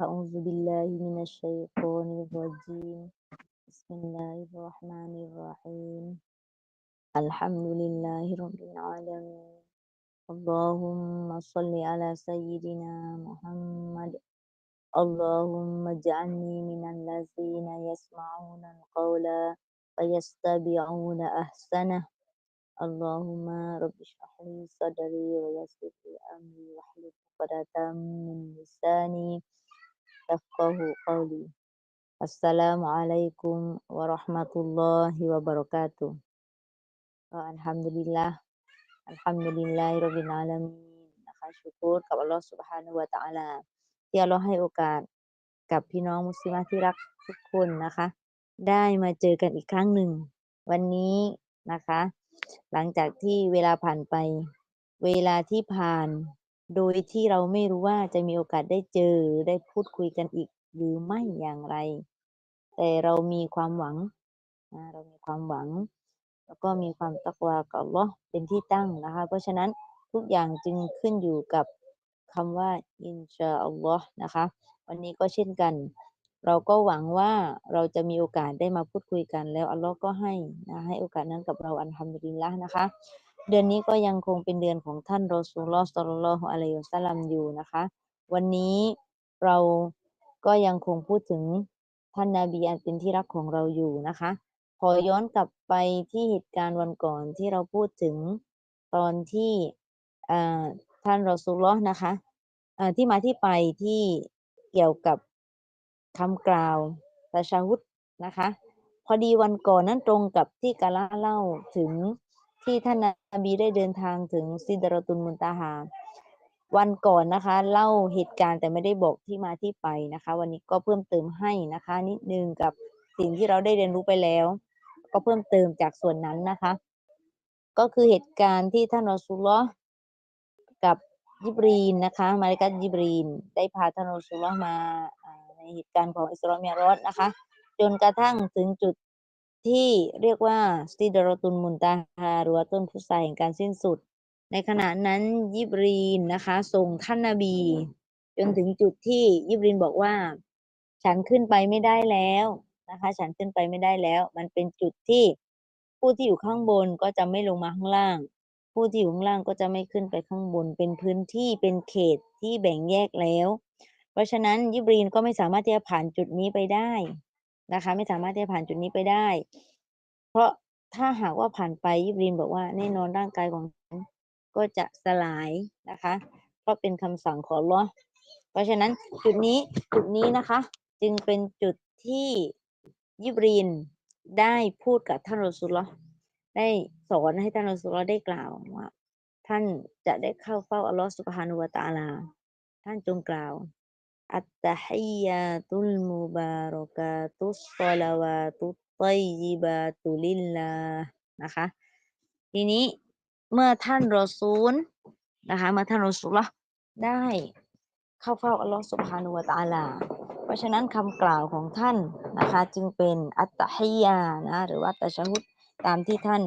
أعوذ بالله من الشيطان الرجيم. بسم الله الرحمن الرحيم. الحمد لله رب العالمين. اللهم صل على سيدنا محمد. اللهم اجعلني من الذين يسمعون القول فيتبعون أحسنه. اللهم رب اشرح لي صدري ويسر لي أمري واحلل عقدة من لساني يفقه قولي السلام عليكم ورحمة الله وبركاته ก็อัลฮัมดุลิลละอัลฮัมดุลิลลาฮิร็อบบิลอาลามีนนะคะชุกรกับอัลลอฮฺซุบฮานะฮูวะตะอาลาที่อัลลอฮ์ให้โอกาสกับพี่น้องมุสลิมที่รักทุกคนนะคะ ได้มาเจอกันอีกครั้งหนึ่ง วันนี้นะคะ หลังจากที่เวลาผ่านไป เวลาที่ผ่าน โดยที่เราไม่รู้ว่าจะมีโอกาสได้เจอได้พูดคุยกันอีกหรือไม่อย่างไร แต่เรามีความหวังนะเรามีความหวัง แล้วก็มีความตักวากับอัลลอฮ์เป็นที่ตั้งนะคะ เพราะฉะนั้นทุกอย่างจึงขึ้นอยู่กับคำว่าอินชาอัลลอฮ์นะคะ วันนี้ก็เช่นกัน เราก็หวังว่าเราจะมีโอกาสได้มาพูดคุยกันแล้วอัลลอฮ์ก็ให้นะให้โอกาสนั้นกับเราอันฮัมดุลิลละนะคะ เดือนนี้ก็ยังคงเป็นเดือนของท่านรอซูลลอฮ์ศ็อลลอฮอะลัยฮิวะซัลลัมอยู่นะคะ วันนี้เราก็ยังคงพูดถึงท่านนาบีอันเป็นที่รักของเราอยู่นะคะ ขอย้อนกลับไปที่เหตุการณ์วันก่อนที่เราพูดถึงตอนที่ท่านรอซูลลอนะคะที่มาที่ไปที่เกี่ยวกับคำกล่าวตะชาฮุดนะคะ พอดีวันก่อนนั้นตรงกับที่กาละเล่าถึง ที่ท่านนาบีได้เดินทางถึงซิดรตุลมุนตาฮาวันก่อนนะคะ เล่าเหตุการณ์แต่ไม่ได้บอกที่มาที่ไปนะคะ วันนี้ก็เพิ่มเติมให้นะคะ นิดนึงกับสิ่งที่เราได้เรียนรู้ไปแล้ว ก็เพิ่มเติมจากส่วนนั้นนะคะ ก็คือเหตุการณ์ที่ท่านรอซูลลอฮ์กับยิบรีนนะคะ มาริกัตยิบรีน ได้พาท่านรอซูลลอฮ์มาในเหตุการณ์ของอิสราเมียรอดนะคะ จนกระทั่งถึงจุด ที่เรียกว่าสติดรตุนมุนตาฮาหรือว่าต้นพุทราแห่งการสิ้นสุด ในขณะนั้นยิบรีนนะคะส่งท่านนาบี จนถึงจุดที่ยิบรีนบอกว่า ฉันขึ้นไปไม่ได้แล้วนะคะ ฉันขึ้นไปไม่ได้แล้ว มันเป็นจุดที่ผู้ที่อยู่ข้างบนก็จะไม่ลงมาข้างล่าง ผู้ที่อยู่ข้างล่างก็จะไม่ขึ้นไปข้างบน เป็นพื้นที่เป็นเขตที่แบ่งแยกแล้ว เพราะฉะนั้นยิบรีนก็ไม่สามารถที่จะผ่านจุดนี้ไปได้ นะคะ ไม่สามารถที่จะผ่านจุดนี้ไปได้ เพราะถ้าหากว่าผ่านไปยิบรีนบอกว่าแน่นอนร่างกายของฉันก็จะสลายนะคะ เพราะเป็นคำสั่งของลอเพราะฉะนั้นจุดนี้จุดนี้นะคะ จึงเป็นจุดที่ยิบรีนได้พูดกับท่านรอซูลลอได้สอนให้ท่านรอซูลลอได้กล่าวว่าท่านจะได้เข้าเฝ้าอัลลอฮ์สุบฮานุวะตาลา ท่านจงกล่าว อัตตะฮิยาตุลมุบารอกาตุสศอลาวาตุตไตยิบาตุลิลลานะคะ ทีนี้เมื่อท่านรอซูลนะคะ เมื่อท่านรอซูลละได้เข้าเฝ้าอัลลอฮ์สุบฮานุวะตาลา เพราะฉะนั้นคำกล่าวของท่านนะคะ จึงเป็นอัตตะฮิยานะ หรือว่าตะชะฮุดตามที่ท่าน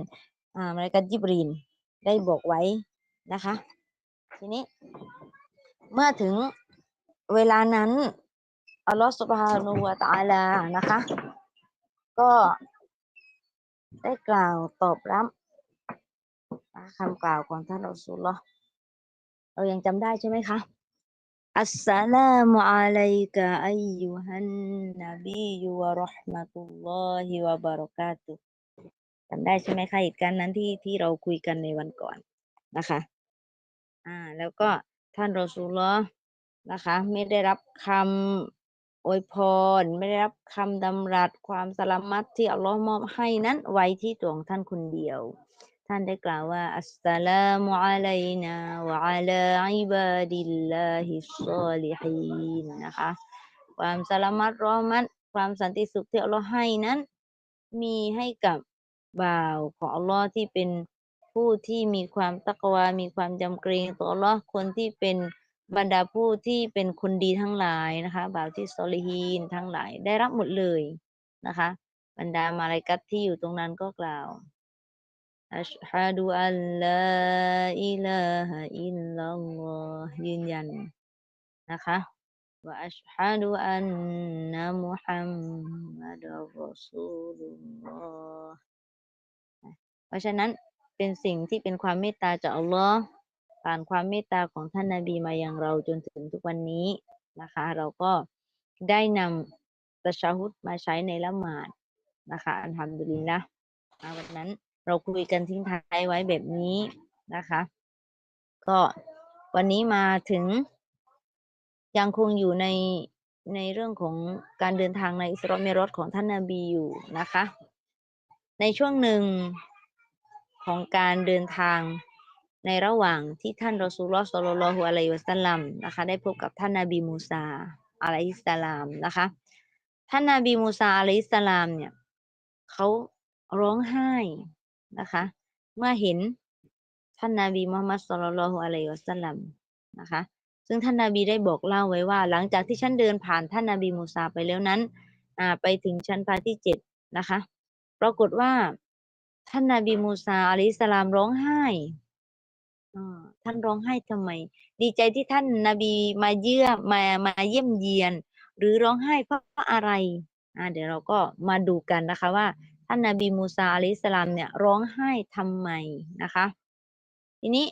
อ่ามาลาอิกัตยิบรีนได้บอกไว้นะคะ ทีนี้เมื่อถึง เวลานั้น อัลลอฮฺสุบฮานุวะตะอาลานะคะ ก็ได้กล่าวตอบรับคำกล่าวของท่านอัลสุลลอฮ์เรายังจำได้ใช่ไหมคะอัสสลามุอะลัยกะอัยยูฮันนบีวะเราะห์มะตุลลอฮิวะบะเราะกาตุฮ์จำได้ใช่ไหมคะเหตุการณ์นั้นที่ที่เราคุยกันในวันก่อนนะคะ อ่า แล้วก็ท่านรอซูลลอฮ์ นะคะ ไม่ได้รับคำอวยพร ไม่ได้รับคำดำรัสความสลามัตที่อัลลอฮ์มอบให้นั้นไว้ที่ตัวของท่านคนเดียว ท่านได้กล่าวว่าอัสสลามุอะลัยนาวะอะลาอิบาดิลลาฮิศศอลิฮีนนะคะ ความสลามัตรอมัตความสันติสุขที่อัลลอฮ์ให้นั้น มีให้กับบ่าวของอัลลอฮ์ที่เป็นผู้ที่มีความตักวา มีความจำเกรงต่ออัลลอฮ์คนที่เป็น บรรดาผู้ที่เป็นคนดีทั้งหลายนะคะบ่าวที่โซลิฮีนทั้งหลายได้รับหมดเลยนะคะ บรรดามาลายกัตที่อยู่ตรงนั้นก็กล่าวอัชฮะดูอัลลอฮอิลาฮอิลลอฮยืนยันนะคะว่าอัชฮะดูอันนะมุฮัมมัดรอสูลุลลอฮเพราะฉะนั้นเป็นสิ่งที่เป็นความเมตตาจากอัลลอฮ์ ผ่านความเมตตาของท่านนาบีมายังเราจนถึงทุกวันนี้นะคะ เราก็ได้นำตะชาฮุดมาใช้ในละหมาดนะคะอันทำดุลิลละวันนั้นเราคุยกันทิ้งท้ายไว้แบบนี้นะคะ ก็วันนี้มาถึงยังคงอยู่ในในเรื่องของการเดินทางในอิสราเมรอดของท่านนาบีอยู่นะคะ ในช่วงหนึ่งของการเดินทาง ในระหว่างที่ท่านรอซูลอฮ์ศ็อลลัลลอฮุอะลัยฮิวะซัลลัมนะคะ ได้พบกับท่านนาบีมูซาอะลัยฮิสสลามนะคะ ท่านนาบีมูซาอะลัยฮิสสลามเนี่ยเขาร้องไห้นะคะ เมื่อเห็นท่านนาบีมุฮัมมัดศ็อลลัลลอฮุอะลัยฮิวะซัลลัมนะคะ ซึ่งท่านนาบีได้บอกเล่าไว้ว่า หลังจากที่ฉันเดินผ่านท่านนาบีมูซาไปแล้วนั้นอ่าไปถึงชั้นฟ้าที่เจ็ดนะคะ ปรากฏว่าท่านนาบีมูซาอะลัยฮิสสลามร้องไห้ อ่าท่านร้องไห้ทำไม ดีใจที่ท่านนาบีมาเยี่ยมมามาเยี่ยมเยียน หรือร้องไห้เพราะอะไรอ่าเดี๋ยวเราก็มาดูกันนะคะว่า ท่านนาบีมูซาอะลัยสลามเนี่ยร้องไห้ทำไมนะคะ ทีนี้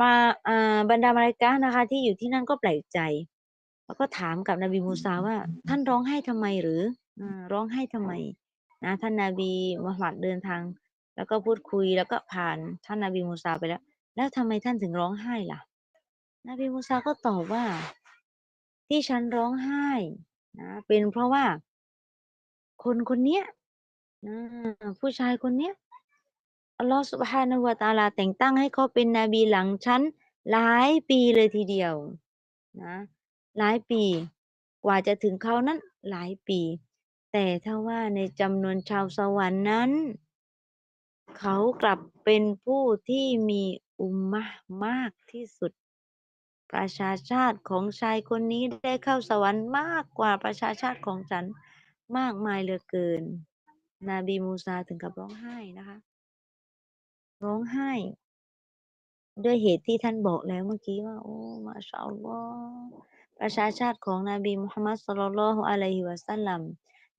มาอ่าบรรดามาลาอิกะนะคะ ที่อยู่ที่นั่นก็แปลกใจ แล้วก็ถามกับนบีมูซาว่า ท่านร้องไห้ทำไมหรืออ่าร้องไห้ทำไมนะท่านนาบีมุฮัมมัดเดินทาง แล้วก็พูดคุยแล้วก็ผ่านท่านนาบีมูซาไปแล้ว แล้วทำไมท่านถึงร้องไห้ล่ะ นบีมูซาก็ตอบว่า ที่ฉันร้องไห้นะเป็นเพราะว่า คนคนเนี้ยนะผู้ชายคนเนี้ยอัลลอฮฺสุบฮานะฮูวะตาลาแต่งตั้งให้เขาเป็นนบีหลังฉันหลายปีเลยทีเดียวนะหลายปี กว่าจะถึงเขานั้นหลายปี แต่ถ้าว่าในจำนวนชาวสวรรค์นั้น เขากลับเป็นผู้ที่มี อุมมะห์มากที่สุด ประชาชาติของชายคนนี้ได้เข้าสวรรค์มากกว่าประชาชาติของฉันมากมายเหลือเกิน นบีมูซาถึงกับร้องไห้นะคะ ร้องไห้ ด้วยเหตุที่ท่านบอกแล้วเมื่อกี้ว่า โอ้ มาชาอัลลอฮประชาชาติของนบีมุฮัมมัดศ็อลลัลลอฮุอะลัยฮิวะซัลลัม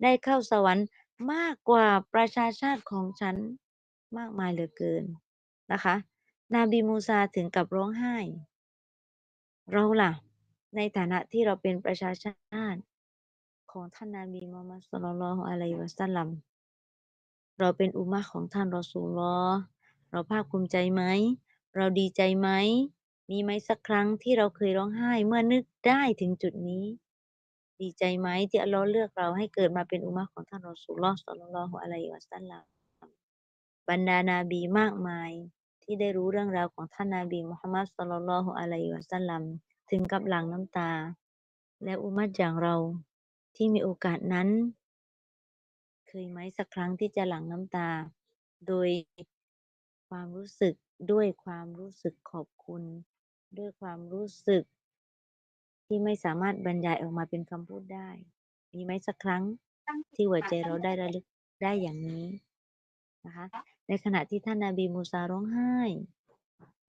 ได้เข้าสวรรค์มากกว่าประชาชาติของฉันมากมายเหลือเกินนะคะ นบีมูซาถึงกับร้องไห้ เราล่ะ ในฐานะที่เราเป็นประชาชาติ ของท่านนาบีมุฮัมมัดศ็อลลัลลอฮุอะลัยวะซัลลัม เราเป็นอุมมะห์ของท่านรอซูลุลอเราภาคภูมิใจไหม เราดีใจไหม มีไหมสักครั้งที่เราเคยร้องไห้เมื่อนึกได้ถึงจุดนี้ ดีใจไหมที่อัลลอฮ์เลือกเราให้เกิดมาเป็นอุมมะห์ของท่านรอซูลุลอฮ์ศ็อลลัลลอฮุอะลัยวะซัลลัมบรรดานาบีมากมาย ที่ได้รู้เรื่องราวของท่านนาบีมุฮัมมัดศ็อลลัลฮุอะลัยฮิวะซัลลัมถึงกับหลั่งน้ำตา และอุมมะห์อย่างเราที่มีโอกาสนั้น เคยไหมสักครั้งที่จะหลั่งน้ำตา โดยความรู้สึกด้วยความรู้สึกขอบคุณ ด้วยความรู้สึก ที่ไม่สามารถบรรยายออกมาเป็นคำพูดได้ มีไหมสักครั้งที่หัวใจเราได้ระลึกได้อย่างนี้ นะคะในขณะที่ท่านนาบีมูซาร้องไห้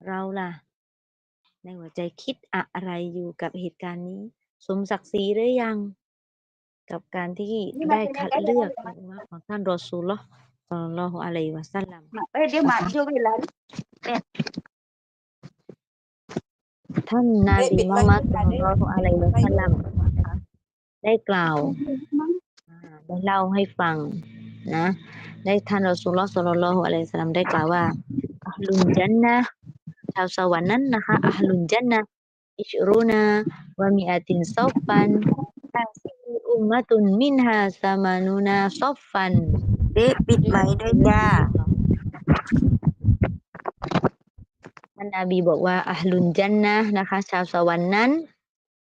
เราล่ะ ในหัวใจคิดอะไรอยู่กับเหตุการณ์นี้ สมศักดิ์ศรีหรือยัง กับการที่ได้คัดเลือกเป็นอุมมะห์ของท่านรอซูลลอฮ์ศ็อลลัลลอฮุอะลัยฮิวะซัลลัม Eh, dia maju bilang. ท่านนาบีมุฮัมมัดศ็อลลัลลอฮุอะลัยฮิวะซัลลัมนะคะได้กล่าวอ่าได้เล่าให้ฟัง นะได้ท่านรอซูลลอฮ์ศ็อลลัลลอฮุอะลัยฮิวะซัลลัมได้กล่าวว่าอัลลุนจันนะห์ชาวสวรรค์นั้นนะคะอัลลุนจันนะห์อิชรูนาวะมิอาตินซอฟฟันฮาซิฮิอุมมะตุนมินฮาซามานูนาซอฟฟัน Dek, bit mai dah ja. ท่านนบีบอกว่าอัลลุนจันนะห์นะคะ ชาวสวรรค์นั้น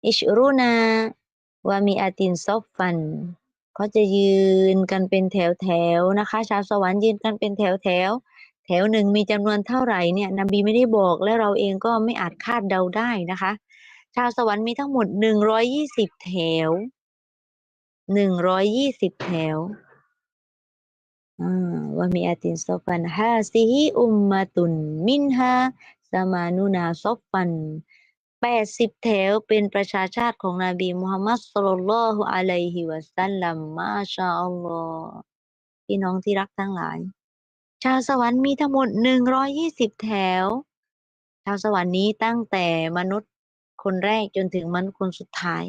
อิชรูนาวามีอาตินซอฟฟัน เขาจะยืนกันเป็นแถวแถวๆนะคะ ชาวสวรรค์ยืนกันเป็นแถวแถวๆแถวหนึ่งมีจำนวนเท่าไหร่เนี่ยนบีไม่ได้บอกและเราเองก็ไม่อาจคาดเดาได้นะคะ ชาวสวรรค์มีทั้งหมดหนึ่งร้อยยี่สิบแถวหนึ่งร้อยยี่สิบแถวอ่าวะมีอาตินซอฟันฮาซิฮิอุมมะตุนมินฮาสมานุนาซอฟัน แปดสิบแถวเป็นประชาชาติของนบีมุฮัมมัดศ็อลลัลฮุอะลัยฮิวะซัลลัมมาชาอัลลอฮ์พี่น้องที่รักทั้งหลาย ชาวสวรรค์มีทั้งหมดหนึ่งร้อยยี่สิบแถว ชาวสวรรค์นี้ตั้งแต่มนุษย์คนแรกจนถึงมนุษย์คนสุดท้าย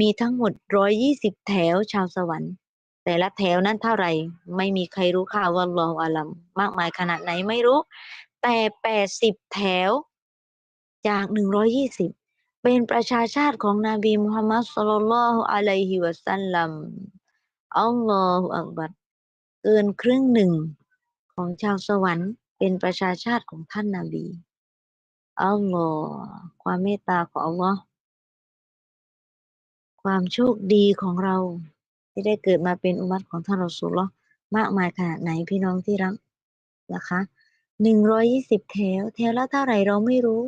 มีทั้งหมดร้อยยี่สิบแถวชาวสวรรค์ แต่ละแถวนั้นเท่าไหร่ ไม่มีใครรู้ค่ะว่าลอฮฺอาลัมมากมายขนาดไหนไม่รู้ แต่แปดสิบแถว จากหนึ่งร้อยยี่สิบเป็นประชาชาติของนบีมุฮัมมัดศ็อลลัลอฮุอะลัยฮิวะซัลลัมอัลลอฮฺอักบัรเกินครึ่งหนึ่งของชาวสวรรค์เป็นประชาชาติของท่านนาบีอัลลอฮ์ความเมตตาของอัลลอฮ์ความโชคดีของเรา ที่ได้เกิดมาเป็นอุมัตของท่านรอสูลลอฮ์มากมายขนาดไหนพี่น้องที่รักนะคะหนึ่งร้อยยี่สิบแถว แถวละเท่าไหร่เราไม่รู้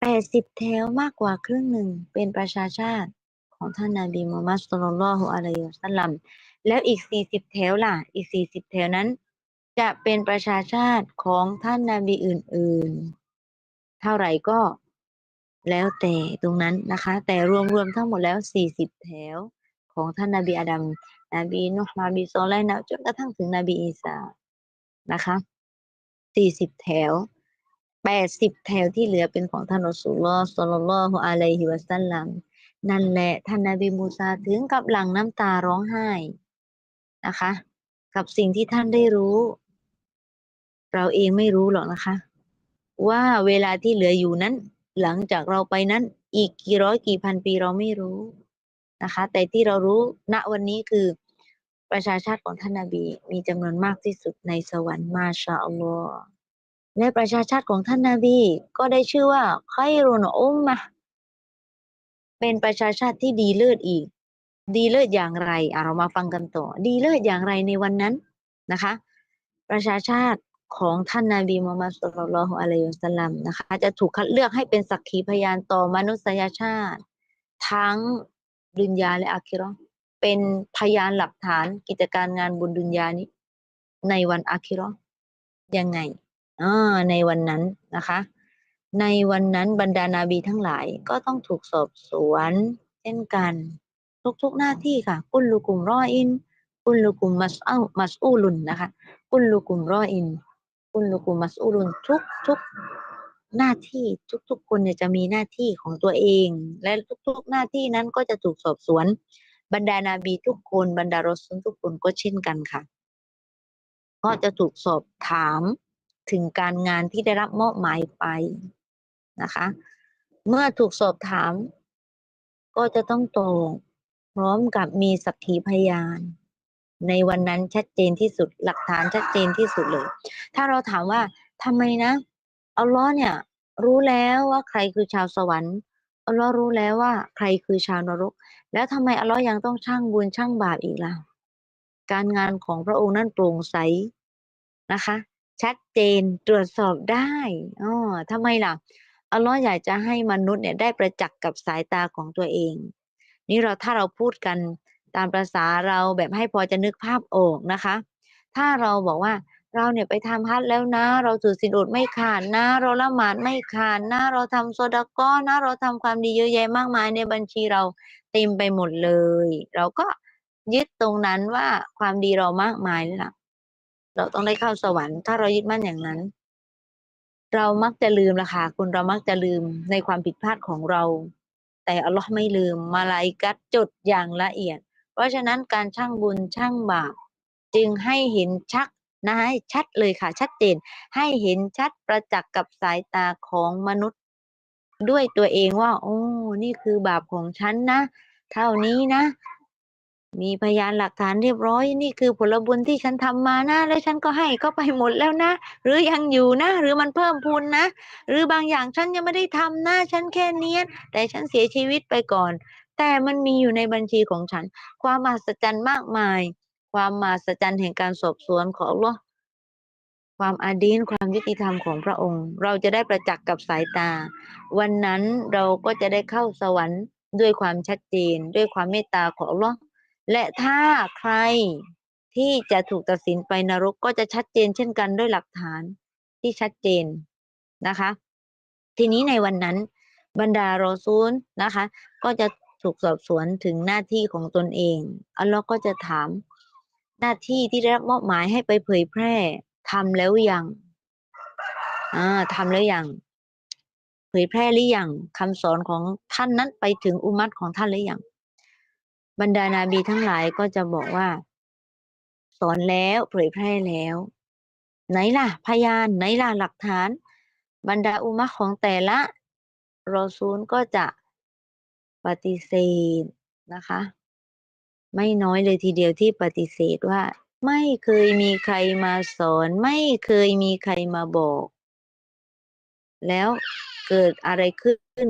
แปดสิบแถวมากกว่าครึ่งหนึ่งเป็นประชาชาติของท่านนาบีมุฮัมมัดสุลลัลลอฮุอะลัยฮิวสัลลัมแล้วอีกสี่สิบแถวล่ะ อีกสี่สิบแถวนั้น จะเป็นประชาชาติของท่านนาบีอื่น ๆ เท่าไหร่ก็แล้วแต่ตรงนั้นนะคะ แต่รวมๆทั้งหมดแล้วสี่สิบแถวของท่านนาบีอาดัมนบีนุฮ์นบีโซไลนะจนกระทั่งถึงนบีอีสานะคะสี่สิบแถว แปดสิบแถวที่เหลือเป็นของท่านรอสูลลอฮ์ศ็อลลัลลอฮุอะลัยฮิวะซัลลัมนั่นแหละท่านนบีมูซาถึงกับหลั่งน้ำตาร้องไห้นะคะ กับสิ่งที่ท่านได้รู้ เราเองไม่รู้หรอกนะคะ ว่าเวลาที่เหลืออยู่นั้น หลังจากเราไปนั้น อีกกี่ร้อยกี่พันปีเราไม่รู้นะคะ แต่ที่เรารู้ณวันนี้คือประชาชาติของท่านนาบีมีจำนวนมากที่สุดในสวรรค์มาชาอัลลอฮ์ และประชาชาติของท่านนาบีก็ได้ชื่อว่าไครุนอุมมะเป็นประชาชาติที่ดีเลิศอีก ดีเลิศอย่างไรเรามาฟังกันต่อ ดีเลิศอย่างไรในวันนั้นนะคะ ประชาชาติของท่านนาบีมุฮัมมัดสุลลัลฮุอะลัยฮิวะสัลลัมนะคะ จะถูกคัดเลือกให้เป็นสักขีพยานต่อมนุษยชาติ ทั้งดุนยาและอาคิราะห์เป็นพยานหลักฐานกิจการงานบนดุนยานี้ ในวันอาคิราะห์ยังไง อ่าในวันนั้นนะคะ ในวันนั้นบรรดานาบีทั้งหลายก็ต้องถูกสอบสวน เช่นกัน ทุกๆหน้าที่ค่ะ กุลลุกุมรออิน กุลลุกุมมัสอามัสอูลุนนะคะ กุลลุกุมรออิน กุลลุกุมมัสอูลุนทุกทุกหน้าที่ทุกๆ คนเนี่ยจะมีหน้าที่ของตัวเอง และทุกๆ หน้าที่นั้นก็จะถูกสอบสวน บรรดานาบีทุกคนบรรดารอซูลทุกคนก็เช่นกันค่ะ ก็จะถูกสอบถาม ถึงการงานที่ได้รับมอบหมายไปนะคะ เมื่อถูกสอบถาม ก็จะต้องตอบพร้อมกับมีสักขีพยาน ในวันนั้นชัดเจนที่สุดหลักฐานชัดเจนที่สุดเลย ถ้าเราถามว่าทำไมนะอัลลอฮ์เนี่ย รู้แล้วว่าใครคือชาวสวรรค์อัลลอฮ์รู้แล้วว่าใครคือชาวนรก แล้วทำไมอัลลอฮ์ยังต้องช่างบุญช่างบาปอีกล่ะการงานของพระองค์นั้นโปร่งใสนะคะ ชัดเจนตรวจสอบได้อ๋อทำไมล่ะอัลลอฮ์อยากจะให้มนุษย์เนี่ยได้ประจักษ์กับสายตาของตัวเอง นี่เราถ้าเราพูดกันตามประษาเราแบบให้พอจะนึกภาพออกนะคะ ถ้าเราบอกว่าเราเนี่ยไปทำฮัทแล้วนะ เราถือสินอดไม่ขาดนะ เราละหมาดไม่ขาดนะ เราทำโซดาก้อนะเราทำความดีเยอะแยะมากมายในบัญชีเราเต็มไปหมดเลย เราก็ยึดตรงนั้นว่าความดีเรามากมายเลยล่ะ เราต้องได้เข้าสวรรค์ถ้าเรายึดมั่นอย่างนั้น เรามักจะลืมละค่ะคุณเรามักจะลืมในความผิดพลาดของเรา แต่อัลลอฮ์ไม่ลืมมาลายกัดจดอย่างละเอียด เพราะฉะนั้นการช่างบุญช่างบาปจึงให้เห็นชักนะให้ชัดเลยค่ะ ชัดเจน ให้เห็นชัดประจักษ์กับสายตาของมนุษย์ ด้วยตัวเองว่า โอ้ นี่คือบาปของฉันนะ เท่านี้นะ มีพยานหลักฐานเรียบร้อย นี่คือผลบุญที่ฉันทำมานะแล้วฉันก็ให้ก็ไปหมดแล้วนะ หรือยังอยู่นะ หรือมันเพิ่มพูนนะ หรือบางอย่างฉันยังไม่ได้ทำนะ ฉันแค่เนี้ยแต่ฉันเสียชีวิตไปก่อน แต่มันมีอยู่ในบัญชีของฉัน ความมหัศจรรย์มากมาย ความมหัศจรรย์แห่งการสอบสวนของลอความอาดีนความยุติธรรมของพระองค์ เราจะได้ประจักษ์กับสายตา วันนั้นเราก็จะได้เข้าสวรรค์ด้วยความชัดเจน ด้วยความเมตตาของลอ และถ้าใครที่จะถูกตัดสินไปนรกก็จะชัดเจนเช่นกันด้วยหลักฐานที่ชัดเจนนะคะ ทีนี้ในวันนั้น บรรดารอซูลนะคะ ก็จะถูกสอบสวนถึงหน้าที่ของตนเอง อัลลอฮ์ก็จะถามหน้าที่ที่ได้รับมอบหมายให้ไปเผยแพร่ทำแล้วยังอ่าทำแล้วยังเผยแพร่หรือยังคำสอนของท่านนั้นไปถึงอุมัตของท่านหรือยัง บรรดานาบีทั้งหลายก็จะบอกว่า สอนแล้วเผยแพร่แล้ว ไหนล่ะ พยานไหนล่ะหลักฐาน บรรดาอุมัตของแต่ละรอซูลก็จะปฏิเสธนะคะ ไม่น้อยเลยทีเดียวที่ปฏิเสธว่า ไม่เคยมีใครมาสอน ไม่เคยมีใครมาบอก แล้วเกิดอะไรขึ้น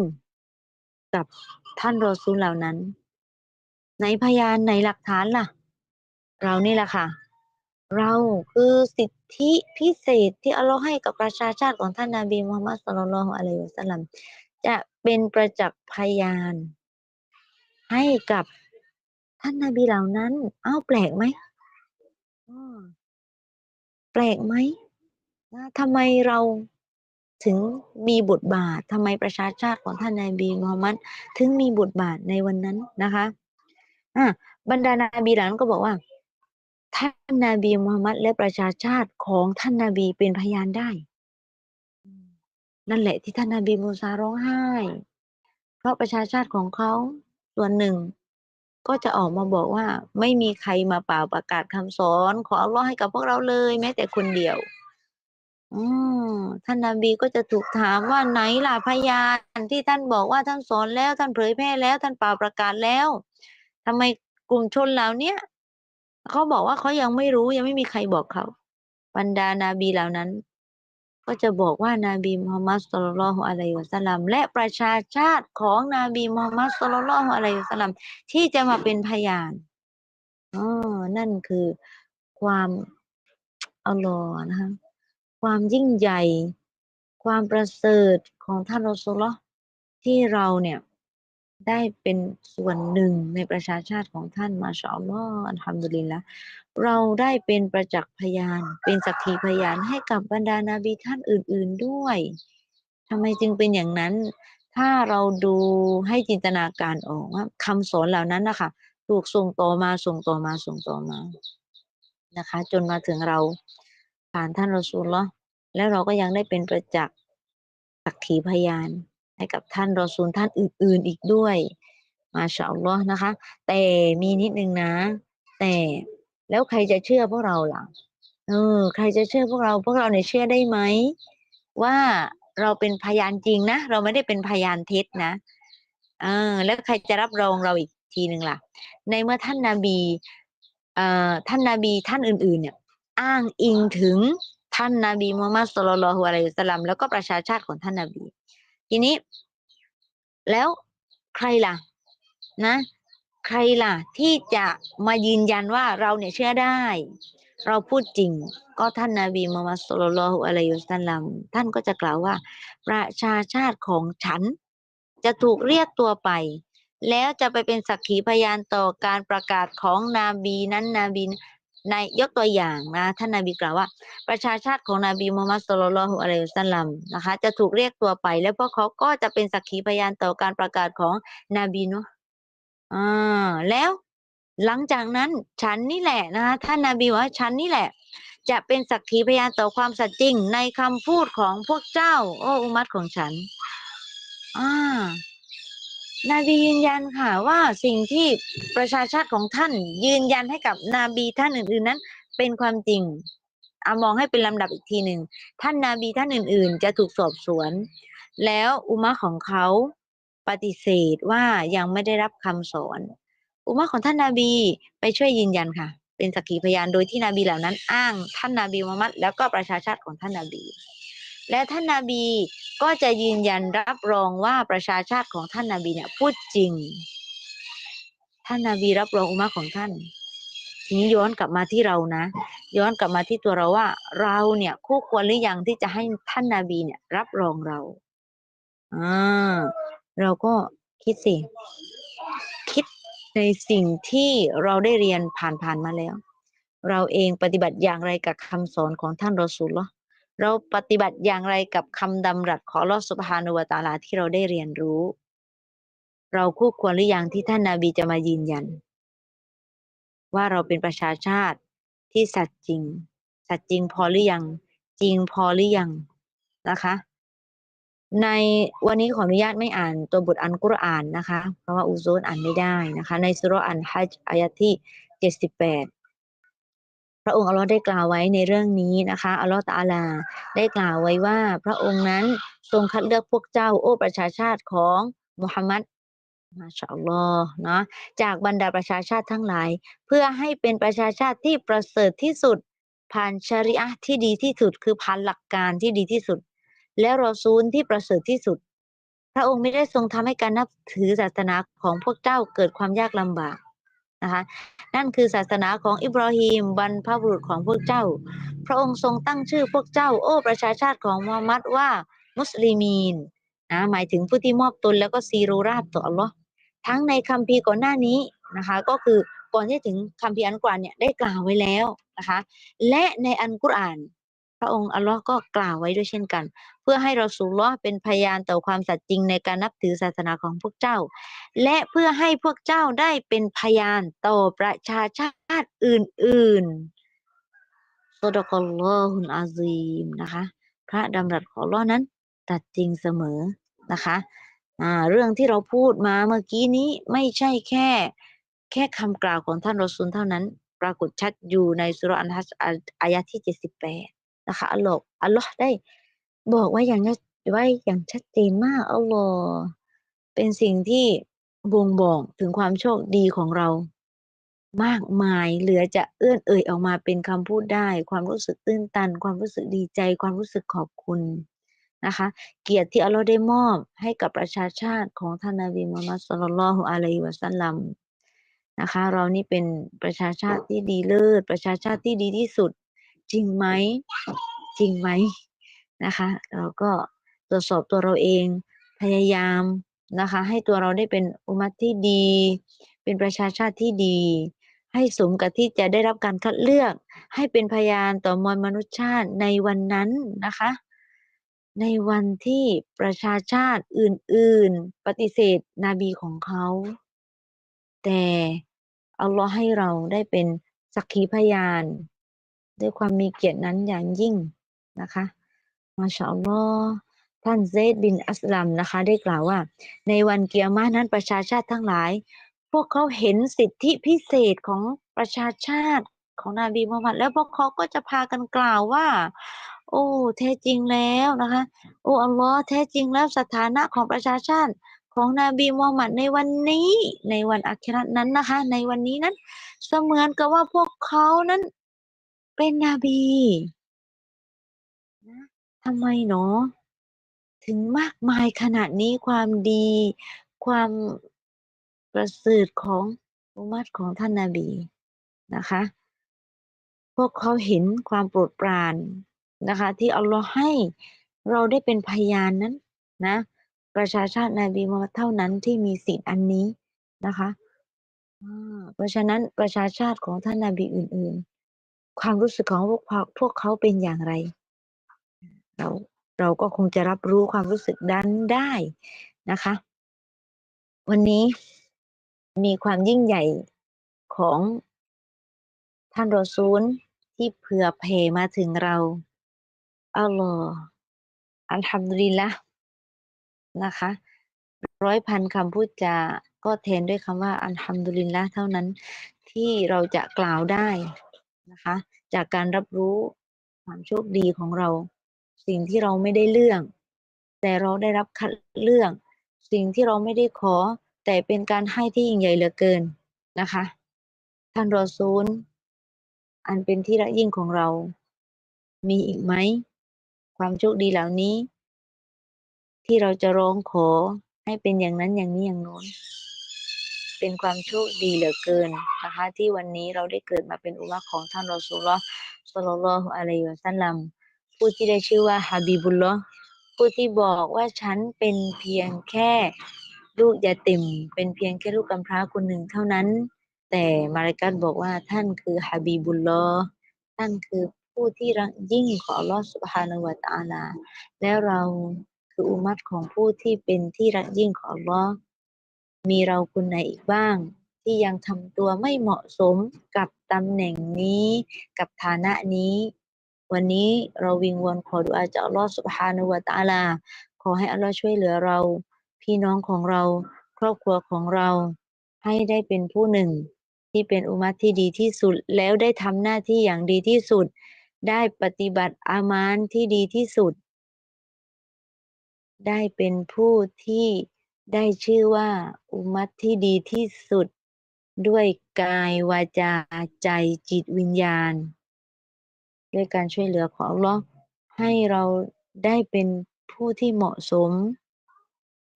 กับท่านรอซูลเหล่านั้น ไหนพยานไหนหลักฐานล่ะ เรานี่แหละค่ะ เราคือสิทธิพิเศษที่อัลลอฮ์ให้กับประชาชาติของท่านนาบีมุฮัมมัดสุลลัลลอฮุอะลัยฮิวสัลลัมจะเป็นประจักษ์พยาน ให้กับท่านนาบีเหล่านั้น เอ้าแปลกไหมแปลกไหมทำไมเราถึงมีบทบาททำไมประชาชาติของท่านนาบีมุฮัมมัดถึงมีบทบาทในวันนั้นนะคะ บรรดานาบีเหล่านั้นก็บอกว่า ท่านนาบีมุฮัมมัดและประชาชาติของท่านนาบีเป็นพยานได้ นั่นแหละที่ท่านนาบีมูซาร้องไห้ เพราะประชาชาติของเขาส่วนหนึ่ง ก็จะออกมาบอกว่า ไม่มีใครมาเป่าประกาศคำสอนของอัลลอฮ์ให้กับพวกเราเลย แม้แต่คนเดียวอืมท่านนาบีก็จะถูกถามว่าไหนล่ะพยานที่ท่านบอกว่าท่านสอนแล้วท่านเผยแพร่แล้ว ท่านเป่าประกาศแล้ว ทำไมกลุ่มชนเหล่าเนี้ยเขาบอกว่าเขายังไม่รู้ยังไม่มีใครบอกเขาบรรดานาบีเหล่านั้น ก็จะบอกว่านาบีมุฮัมมัดสุลลัลลอฮุอะลัยฮิวะสัลลัมและประชาชาติของนบีมุฮัมมัดสุลลัลลอฮุอะลัยฮิวะสัลลัมที่จะมาเป็นพยานอ๋อนั่นคือความอัลลอฮ์นะคะความยิ่งใหญ่ ความประเสริฐของท่านรอซูลลอที่เราเนี่ย ได้เป็นส่วนหนึ่งในประชาชาติของท่านมาชาอัลลอฮ์อัลฮัมดุลิลละเราได้เป็นประจักษ์พยาน เป็นสักขีพยานให้กับบรรดานาบีท่านอื่น ๆด้วยทำไมจึงเป็นอย่างนั้น ถ้าเราดูให้จินตนาการออกว่าคำสอนเหล่านั้นนะคะถูกส่งต่อมาส่งต่อมาส่งต่อมานะคะ จนมาถึงเราผ่านท่านรอซูลลอฮ์แล้วเราก็ยังได้เป็นประจักษ์สักขีพยาน ให้กับท่านรอซูลท่านอื่น ๆอีกด้วย มาชาอัลลอฮ์นะคะ แต่มีนิดนึงนะ แต่แล้วใครจะเชื่อพวกเราล่ะเออใครจะเชื่อพวกเรา พวกเราเนี่ยเชื่อได้ไหมว่าเราเป็นพยานจริงนะเราไม่ได้เป็นพยานเท็จนะเออแล้วใครจะรับรองเราอีกทีหนึ่งล่ะ ในเมื่อท่านนาบีเอ่อท่านนาบีท่านอื่น ๆ เนี่ย อ้างอิงถึงท่านนาบีมุฮัมมัดสุลลัลฮุอะลัยฮิสลลัมแล้วก็ประชาชาติของท่านนาบี ทีนี้ แล้วใครล่ะ นะ ใครล่ะ ที่จะมายืนยันว่าเราเนี่ยเชื่อได้ เราพูดจริง ก็ท่านนาบีมุฮัมมัดสุลลัลอฮุอะลัยฮิสัลลัมท่านก็จะกล่าวว่า ประชาชาติของฉัน จะถูกเรียกตัวไป แล้วจะไปเป็นสักขีพยานต่อการประกาศของนบีนั้นนบี ในยกตัวอย่างนะท่านนาบีกล่าวว่า ประชาชาติของนบีมุฮัมมัดสุลลัลฮุอะลัยฮิสัลลัมนะคะจะถูกเรียกตัวไป แล้วพวกเขาก็จะเป็นสักขีพยานต่อการประกาศของนบีเนาะอ่าแล้วหลังจากนั้นฉันนี่แหละนะคะท่านนาบีว่าฉันนี่แหละ จะเป็นสักขีพยานต่อความสัตย์จริงในคำพูดของพวกเจ้า โอ้อุมัตของฉันอ่า นาบียืนยันค่ะว่าสิ่งที่ประชาชาติของท่านยืนยันให้กับนาบีท่านอื่น ๆ นั้น เป็นความจริงอามองให้เป็นลำดับอีกทีหนึ่งท่านนาบีท่านอื่น ๆ จะถูกสอบสวน แล้วอุมะของเขาปฏิเสธว่ายังไม่ได้รับคำสอน อุมะของท่านนาบีไปช่วยยืนยันค่ะ เป็นสักขีพยานโดยที่นบีเหล่านั้น อ้างท่านนาบีมุฮัมมัดแล้วก็ประชาชาติของท่านนาบี และท่านนาบี ก็จะยืนยันรับรองว่าประชาชาติของท่านนาบีเนี่ยพูดจริง ท่านนาบีรับรองอุมะของท่าน ทีนี้ย้อนกลับมาที่เรานะ ย้อนกลับมาที่ตัวเราว่า เราเนี่ย คู่ควรหรือยังที่จะให้ท่านนาบีเนี่ย รับรองเราอ่าเราก็คิดสิ คิดในสิ่งที่เราได้เรียนผ่านๆมาแล้ว เราเองปฏิบัติอย่างไรกับคำสอนของท่านรอสูลหรอ เราปฏิบัติอย่างไรกับคำดำรัสของลอสุบฮานุวตาลาที่เราได้เรียนรู้ เราคู่ควรหรือยังที่ท่านนาบีจะมายืนยัน ว่าเราเป็นประชาชาติที่สัตย์จริง สัตย์จริงพอหรือยัง จริงพอหรือยังนะคะ ในวันนี้ขออนุญาตไม่อ่านตัวบทอันกุรอานนะคะ เพราะว่าอุโซนอ่านไม่ได้นะคะ ในสุรอันฮัจอายะที่เจ็ดสิบแปด ระองค์อัลลอฮ์ได้กล่าวไว้ในเรื่องนี้นะคะอัลลอฮ์ตะอาลา ได้กล่าวไว้ว่า พระองค์นั้นทรงคัดเลือกพวกเจ้าโอ้ประชาชาติของมุฮัมมัดมาชาอัลลอฮ์เนาะจากบรรดาประชาชาติทั้งหลาย เพื่อให้เป็นประชาชาติที่ประเสริฐที่สุด ผ่านชริอะที่ดีที่สุด คือผ่านหลักการที่ดีที่สุด และรอซูลที่ประเสริฐที่สุด พระองค์ไม่ได้ทรงทำให้การนับถือศาสนาของพวกเจ้าเกิดความยากลำบาก นะคะนั่นคือศาสนาของอิบราฮิมบรรพบุรุษของพวกเจ้า พระองค์ทรงตั้งชื่อพวกเจ้า โอ้ประชาชาติของมูฮัมมัดว่ามุสลิมีนนะหมายถึงผู้ที่มอบตนแล้วก็ซีรูราบต่ออัลลอฮ์ทั้งในคัมภีร์ก่อนหน้านี้นะคะ ก็คือก่อนที่ถึงคัมภีร์อันกุรอานเนี่ยได้กล่าวไว้แล้วนะคะ และในอันกุรอาน พระองค์อัลลอฮ์ก็กล่าวไว้ด้วยเช่นกัน เพื่อให้เราสูลลอ์เป็นพยานต่อความสัตย์จริงในการนับถือศาสนาของพวกเจ้า และเพื่อให้พวกเจ้าได้เป็นพยานต่อประชาชาติอื่นๆสดกอลลอฮุนอาซีมนะคะ พระดำรัสของลอ์นั้นตัดจริงเสมอนะคะอ่าเรื่องที่เราพูดมาเมื่อกี้นี้ไม่ใช่แค่ แค่คำกล่าวของท่านรอซูลเท่านั้น ปรากฏชัดอยู่ในสุรอันฮัจญ์อายะที่78 นะคะอัลลอฮ์อัลลอฮ์ได้บอกไว้อย่างไว้อย่างชัดเจนมากอัลลอฮ์เป็นสิ่งที่บ่งบอกถึงความโชคดีของเรา มากมายเหลือจะเอื้อนเอ่ยออกมาเป็นคำพูดได้ ความรู้สึกตื้นตัน ความรู้สึกดีใจ ความรู้สึกขอบคุณนะคะ เกียรติที่อัลลอฮ์ได้มอบให้กับประชาชาติของท่านนบีมุฮัมมัดศ็อลลัลฮุอะลัยฮิวะซัลลัมนะคะ เรานี่เป็นประชาชาติที่ดีเลิศประชาชาติที่ดีที่สุด จริงไหมจริงไหมนะคะ เราก็ตรวจสอบตัวเราเองพยายามนะคะให้ตัวเราได้เป็นอุมัตที่ดี เป็นประชาชาติที่ดี ให้สมกับที่จะได้รับการคัดเลือก ให้เป็นพยานต่อมวลมนุษยชาติในวันนั้นนะคะ ในวันที่ประชาชาติอื่น ๆ ปฏิเสธนบีของเขา แต่อัลลอฮ์ให้เราได้เป็นสักขีพยาน ด้วยความมีเกียรตินั้นอย่างยิ่งนะคะมาชาอัลลอฮ์ท่านเซดบินอัสลัมนะคะได้กล่าวว่า ในวันเกียรมานั้นประชาชาติทั้งหลาย พวกเขาเห็นสิทธิพิเศษของประชาชาติของนบีมุฮัมมัดแล้วพวกเขาก็จะพากันกล่าวว่า โอ้แท้จริงแล้วนะคะโอ้อัลลอฮ์แท้จริงแล้วสถานะของประชาชาติของนบีมุฮัมมัดในวันนี้ในวันอาคิรัตนั้นนะคะ ในวันนี้นั้น เสมือนกับว่าพวกเขานั้น เป็นนบีนะทำไมเนาะถึงมากมายขนาดนี้ความดี ความประเสริฐของอุมัตของท่านนาบีนะคะ พวกเขาเห็นความโปรดปรานนะคะ ที่อัลลอฮ์ให้เราได้เป็นพยานนั้นนะ ประชาชาตินบีมุฮัมมัดเท่านั้นที่มีสิทธิ์อันนี้นะคะเพราะฉะนั้นประชาชาติของท่านนาบีอื่น ๆ ความรู้สึกของพวกพวกเขาเป็นอย่างไร เราเราก็คงจะรับรู้ความรู้สึกดันได้นะคะ วันนี้มีความยิ่งใหญ่ของท่านรอซูลที่เผื่อเพมาถึงเราอัลลอฮ์อัลฮัมดุลิลละนะคะร้อยพันคำพูดจาก็แทนด้วยคำว่าอัลฮัมดุลิลละเท่านั้นที่เราจะกล่าวได้ นะคะ จากการรับรู้ความโชคดีของเรา สิ่งที่เราไม่ได้เลือกแต่เราได้รับคัดเลือก สิ่งที่เราไม่ได้ขอ แต่เป็นการให้ที่ยิ่งใหญ่เหลือเกินนะคะ ท่านรอซูลอันเป็นที่รักยิ่งของเรา มีอีกไหม ความโชคดีเหล่านี้ ที่เราจะร้องขอให้เป็นอย่างนั้นอย่างนี้อย่างโน้น เป็นความโชคดีเหลือเกินนะคะที่วันนี้เราได้เกิดมาเป็นอุมะของท่านรอซูลลอฮ์ศ็อลลัลลอฮุอะลัยฮิวะซัลลัมผู้ที่ได้ชื่อว่าฮาบิบุลลอฮ์ผู้ที่บอกว่าฉันเป็นเพียงแค่ลูกยาติมเป็นเพียงแค่ลูกกำพร้าคนหนึ่งเท่านั้น แต่มาริกัตบอกว่าท่านคือฮาบิบุลลอฮ์ท่านคือผู้ที่รักยิ่งของลอสุบฮานวะตาลา และเราคืออุมัตของผู้ที่เป็นที่รักยิ่งของลอ์ มีเราคนไหนอีกบ้าง ที่ยังทำตัวไม่เหมาะสมกับตำแหน่งนี้ กับฐานะนี้ วันนี้เราวิงวอนขอดุอาจากอัลลอฮ์สุบฮานาวะตาลา ขอให้อัลลอฮ์ช่วยเหลือเรา พี่น้องของเรา ครอบครัวของเรา ให้ได้เป็นผู้หนึ่ง ที่เป็นอุมัตที่ดีที่สุด แล้วได้ทำหน้าที่อย่างดีที่สุด ได้ปฏิบัติอามานที่ดีที่สุด ได้เป็นผู้ที่ ได้ชื่อว่าอุมัตที่ดีที่สุด ด้วยกายวาจาใจจิตวิญญาณ ด้วยการช่วยเหลือของอลลอให้เราได้เป็นผู้ที่เหมาะสม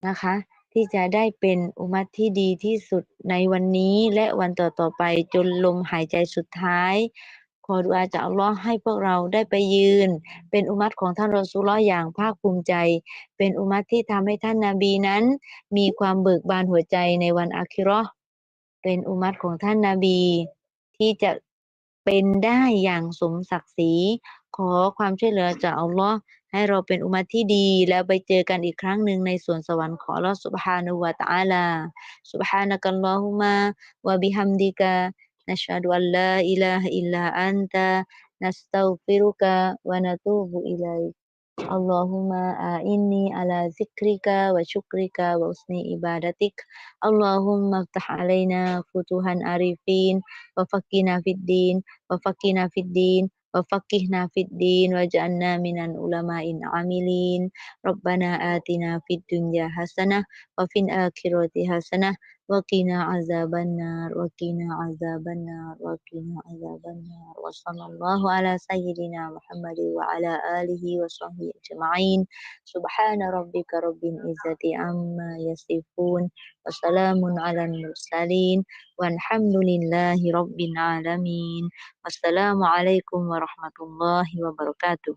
นะคะ ที่จะได้เป็นอุมัตที่ดีที่สุดในวันนี้และวันต่อๆไปจนลมหายใจสุดท้าย ขอดุอาจากอัลลอฮ์ให้พวกเราได้ไปยืน เป็นอุมัตของท่านรอซูลลอฮ์อย่างภาคภูมิใจ เป็นอุมัตที่ทำให้ท่านนาบีนั้น มีความเบิกบานหัวใจในวันอาคิเราะห์เป็นอุมัตของท่านนาบี ที่จะเป็นได้อย่างสมศักดิ์ศรี ขอความช่วยเหลือจากอัลลอฮ์ให้เราเป็นอุมัตที่ดี แล้วไปเจอกันอีกครั้งหนึ่งในสวนสวรรค์ของอัลลอฮ์ سبحانه และ تعالى سبحانك اللهم وبحمدك نشهد أن لا إله إلا أنت نستغفرك ونتوب إليك اللهم أعني على ذكرك وشكرك وحسن عبادتك اللهم افتح علينا فتوحا عارفين وفقنا في الدين وفقنا في الدين وفقهنا في الدين واجعلنا من العلماء العاملين ربنا آتنا في الدنيا حسنة وفي الآخرة حسنة وقنا عذاب النار وقنا عذاب النار وقنا عذاب النار. وصلى الله على سيدنا محمد وعلى آله وصحبه أجمعين. سبحان ربك رب العزة عما يصفون وسلام على المرسلين والحمد لله رب العالمين. والسلام عليكم ورحمة الله وبركاته.